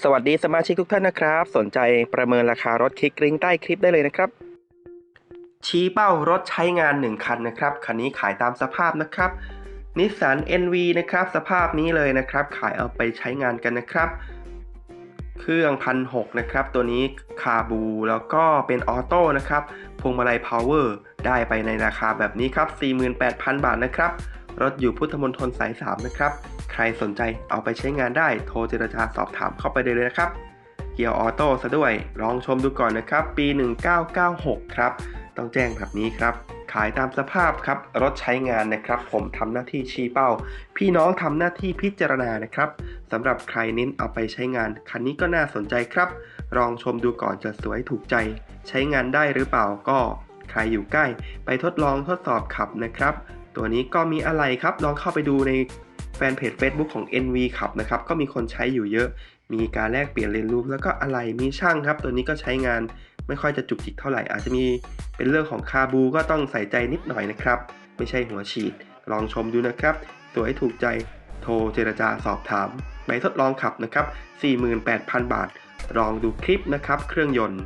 สวัสดีสมาชิกทุกท่านนะครับ สนใจประเมินราคารถคลิกลิงก์ใต้คลิปได้เลยนะครับ ชี้เป้ารถใช้งาน 1 คันนะครับ คันนี้ขายตามสภาพนะครับนิสสัน NV นะครับ สภาพนี้เลยนะครับ ขายเอาไปใช้งานกันนะครับ เครื่องพันหนะครับ ตัวนี้คาบูแล้วก็เป็นออโต้นะครับพวงมาลัยพาวเวอร์ได้ไปในราคาแบบนี้ครับ 48,000 บาทนะครับ รถอยู่พุทธมณฑลสาย 3 นะครับ ใครสนใจเอาไปใช้งานได้โทรเจรจาสอบถามเข้าไปได้เลยนะครับ เกียร์ออโต้ซะด้วย ลองชมดูก่อนนะครับ ปี 1996 ครับ ต้องแจ้งแบบนี้ครับ ขายตามสภาพครับ รถใช้งานนะครับ ผมทำหน้าที่ชี้เป้า พี่น้องทำหน้าที่พิจารณานะครับสำหรับใครเน้นเอาไปใช้งาน คันนี้ก็น่าสนใจครับ ลองชมดูก่อนจะสวยถูกใจ ใช้งานได้หรือเปล่าก็ใครอยู่ใกล้ ไปทดลองทดสอบขับนะครับ ตัวนี้ก็มีอะไรครับ ลองเข้าไปดูใน ฟนเพจ Facebook ของ NV ขับนะครับก็มีคนใช้อยู่เยอะ มีการแลกเปลี่ยนเลนส์รูปแล้วก็อะไรมีช่างครับ ตัวนี้ก็ใช้งานไม่ค่อยจะจุกจิกเท่าไหร่ อาจจะมีเป็นเรื่องของคาบูก็ต้องใส่ใจนิดหน่อยนะครับ ไม่ใช่หัวฉีด ลองชมดูนะครับ สวยถูกใจโทรเจรจาสอบถามไปทดลองขับนะครับ 48,000 บาท ลองดูคลิปนะครับ เครื่องยนต์